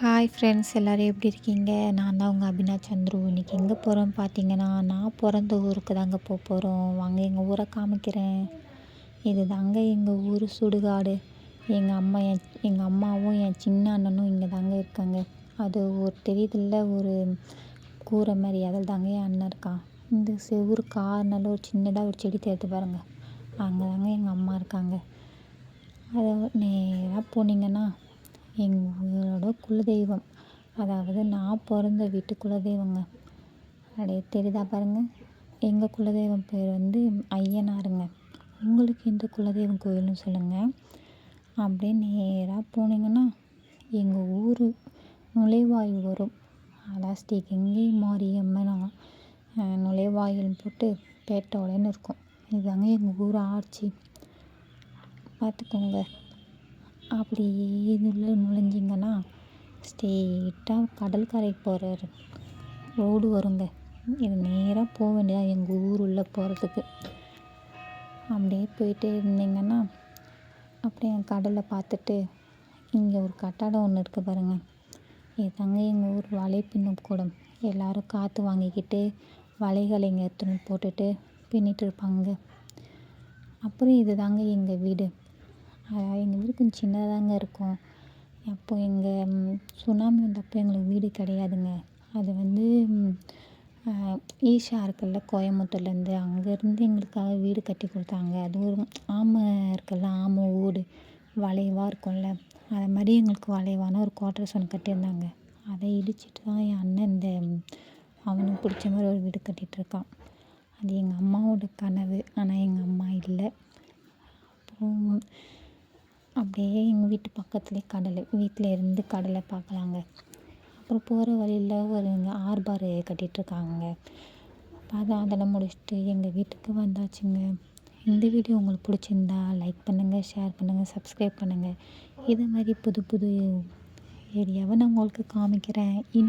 Hi friends எல்லோரும் எப்படி இருக்கீங்க? நான் தான் உங்கள் அபினா சந்துரு. இன்றைக்கி எங்கே போகிறோம் பார்த்தீங்கன்னா நான் பிறந்த ஊருக்கு தாங்க போக போகிறோம் வாங்க எங்கள் ஊரை காமிக்கிறேன். இது தாங்க எங்கள் ஊர் சுடுகாடு. எங்கள் அம்மா என் எங்கள் அம்மாவும் என் சின்ன அண்ணனும் இங்கே தாங்க இருக்காங்க. அது ஒரு தெரியுதில்ல ஒரு கூரை மாதிரி. அதில் தாங்க என் அண்ணன் இருக்கான் இந்த செவுரு கார்னால ஒரு சின்னதாக ஒரு செடி தேர்த்து பாருங்கள் அங்கே தாங்க எங்கள் அம்மா இருக்காங்க. அதை நேராக போனீங்கன்னா எங்களோட குலதெய்வம். அதாவது நான் பிறந்த வீட்டு குலதெய்வங்க. அப்படியே தெரியுதா பாருங்கள் எங்கள் குலதெய்வம் பேர் வந்து ஐயனாருங்க. உங்களுக்கு எந்த குலதெய்வம் கோயில்னு சொல்லுங்கள் அப்படியே நேராக போனீங்கன்னா எங்கள் ஊர் நுழைவாயில் வரும். அதான் ஸ்ரீ கங்கை மாரியம்மன் நுழைவாயில் போட்டு பேட்ட உடனே இருக்கும். இதுதாங்க எங்கள் ஊர் ஆட்சி. பார்த்துக்கோங்க. அப்படியே உள்ளே நுழைஞ்சிங்கன்னா ஸ்ட்ரெயிட்டாக கடற்கரைக்கு போகிற ரோடு வருங்க. இது நேராக போக வேண்டியதாக எங்கள் ஊர் உள்ளே போகிறதுக்கு அப்படியே போயிட்டே இருந்தீங்கன்னா அப்படியே கடலை பார்த்துட்டு இங்கே ஒரு கட்டடம் ஒன்று இருக்குது பாருங்கள் இதுதாங்க எங்கள் ஊர் வலை பின்னும் கூடம். எல்லோரும் காற்று வாங்கிக்கிட்டு வலைகளை இங்கே எடுத்துன்னு போட்டுட்டு பின்னிட்டு இருப்பாங்க. அப்புறம் இது தாங்க எங்கள் வீடு. எங்கள் வீடு கொஞ்சம் சின்னதாங்க இருக்கும். அப்போது எங்கள் சுனாமி வந்தப்போ எங்களுக்கு வீடு கிடையாதுங்க. அது வந்து ஈஷா இருக்குல்ல கோயம்புத்தூர்லேருந்து அங்கேருந்து எங்களுக்காக வீடு கட்டி கொடுத்தாங்க. அது ஒரு ஆமை இருக்குல்ல ஆமை ஓடு வளைவாக இருக்கும்ல. அது மாதிரி எங்களுக்கு வளைவான ஒரு குவாட்ரஸ் ஒன்று கட்டியிருந்தாங்க. அதை இடிச்சிட்டு தான் என் அண்ணன் இந்த அவனுக்கு பிடிச்ச மாதிரி ஒரு வீடு கட்டிகிட்ருக்கான் அது எங்கள் அம்மாவோட கனவு. ஆனால் எங்கள் அம்மா இல்லை. அப்படியே எங்கள் வீட்டு பக்கத்துலேயே கடல். வீட்டில் இருந்து கடலை பார்க்கலாங்க அப்புறம் போகிற வழியில் ஒரு ஆர்பார் கட்டிகிட்ருக்காங்க அதான் அதெல்லாம் முடிச்சுட்டு எங்கள் வீட்டுக்கு வந்தாச்சுங்க. இந்த வீடியோ உங்களுக்கு பிடிச்சிருந்தா லைக் பண்ணுங்கள் ஷேர் பண்ணுங்கள் சப்ஸ்கிரைப் பண்ணுங்கள் இதே மாதிரி புது புது ஏரியாவை நான் உங்களுக்கு காமிக்கிறேன். இன்னும்